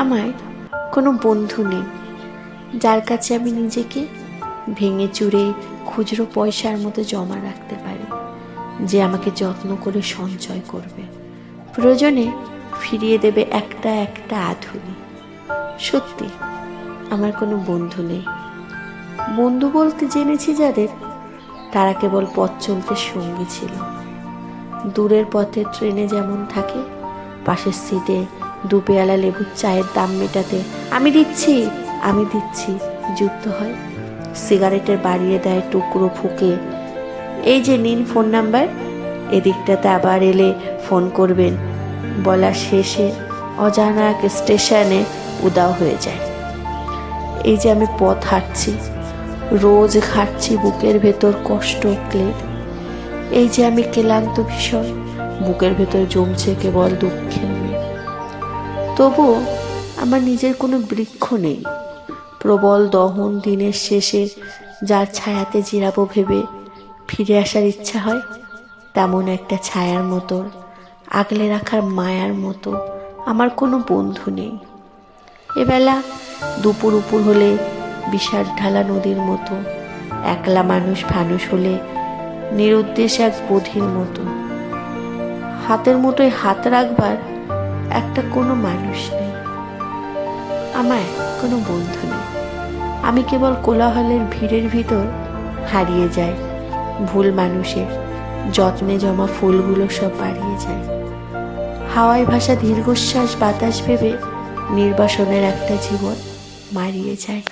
আমার কোনো বন্ধু নেই, যার কাছে আমি নিজেকে ভেঙে চুরে খুচরো পয়সার মতো জমা রাখতে পারি, যে আমাকে যত্ন করে সঞ্চয় করবে। প্রয়োজনে ফিরিয়ে দেবে একটা একটা আধুলি সত্যি, আমার কোনো বন্ধু নেই। বন্ধু বলতে জেনেছি যাদের, তারা কেবল পথ চলতে সঙ্গী ছিল। দূরের পথে ট্রেনে যেমন থাকে পাশের সিটে দু পেয়ালা লেবুর চায়ের দাম মেটাতে, আমি দিচ্ছি আমি দিচ্ছি, যুক্ত হয়। সিগারেটের বাড়িয়ে দেয় টুকরো ফুকে। এই যে নিন ফোন নাম্বার এদিকটাতে আবার এলে ফোন করবেন। বলা শেষে অজানা এক স্টেশনে উদাও হয়ে যায়। এই যে আমি পথ হাঁটছি, রোজ ঘাটছি বুকের ভেতর কষ্ট, ক্লেদ। এই যে আমি ক্লান্ত ভীষণ বুকের ভেতর জমছে কেবল দুঃখের মেঘ। তবুও আমার নিজের কোনো বৃক্ষ নেই। প্রবল দহন দিনের শেষে যার ছায়াতে জিরাবো ভেবে ফিরে আসার ইচ্ছা হয়, তেমন একটা ছায়ার মতো, আগলে রাখার মায়ার মতো আমার কোনো বন্ধু নেই। এবেলা দুপুর উপুর হলে বিষাদ ঢালা নদীর মতো, একলা মানুষ ফানুষ হলে নিরুদ্দেশ এক বোধির মতো। হাতের মুঠোয় হাত রাখবার একটা কোনো মানুষ নেই। আমার কোনো বন্ধু নেই। আমি কেবল কোলাহলের ভিড়ের ভিতর হারিয়ে যাই। ভুল মানুষের যত্নে জমা ফুলগুলো সব বাড়িয়ে যায় হাওয়ায় ভাসা দীর্ঘশ্বাস বাতাস ভেবে নির্বাসনের একটা জীবন মারিয়ে যায়